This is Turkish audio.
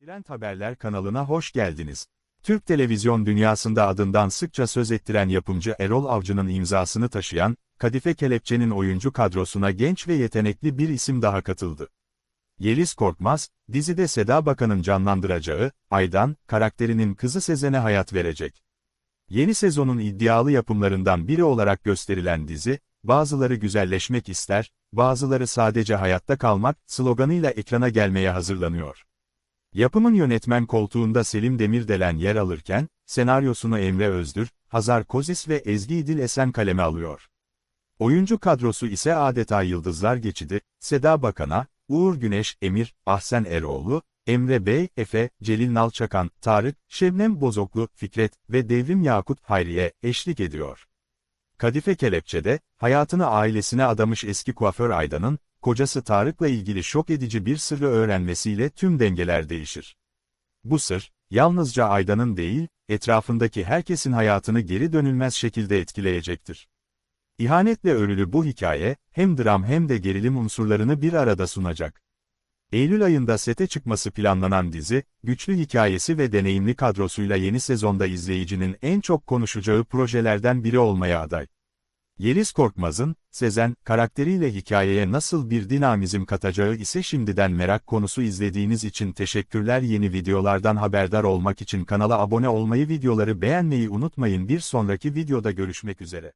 Trend Haberler kanalına hoş geldiniz. Türk televizyon dünyasında adından sıkça söz ettiren yapımcı Erol Avcı'nın imzasını taşıyan, Kadife Kelepçe'nin oyuncu kadrosuna genç ve yetenekli bir isim daha katıldı. Yeliz Korkmaz, dizide Seda Bakan'ın canlandıracağı, Aydan, karakterinin kızı Sezen'e hayat verecek. Yeni sezonun iddialı yapımlarından biri olarak gösterilen dizi, bazıları güzelleşmek ister, bazıları sadece hayatta kalmak sloganıyla ekrana gelmeye hazırlanıyor. Yapımın yönetmen koltuğunda Selim Demirdelen yer alırken, senaryosunu Emre Özdür, Hazar Kozis ve Ezgi İdil Esen kaleme alıyor. Oyuncu kadrosu ise adeta yıldızlar geçidi, Seda Bakan'a, Uğur Güneş, Emir, Ahsen Eroğlu, Emre Bey, Efe, Celil Nalçakan, Tarık, Şebnem Bozoklu, Fikret ve Devrim Yakut Hayriye eşlik ediyor. Kadife Kelepçe'de, hayatını ailesine adamış eski kuaför Aydan'ın, kocası Tarık'la ilgili şok edici bir sırrı öğrenmesiyle tüm dengeler değişir. Bu sır, yalnızca Aydan'ın değil, etrafındaki herkesin hayatını geri dönülmez şekilde etkileyecektir. İhanetle örülü bu hikaye, hem dram hem de gerilim unsurlarını bir arada sunacak. Eylül ayında sete çıkması planlanan dizi, güçlü hikayesi ve deneyimli kadrosuyla yeni sezonda izleyicinin en çok konuşacağı projelerden biri olmaya aday. Yeliz Korkmaz'ın, Sezen, karakteriyle hikayeye nasıl bir dinamizm katacağı ise şimdiden merak konusu izlediğiniz için teşekkürler yeni videolardan haberdar olmak için kanala abone olmayı videoları beğenmeyi unutmayın bir sonraki videoda görüşmek üzere.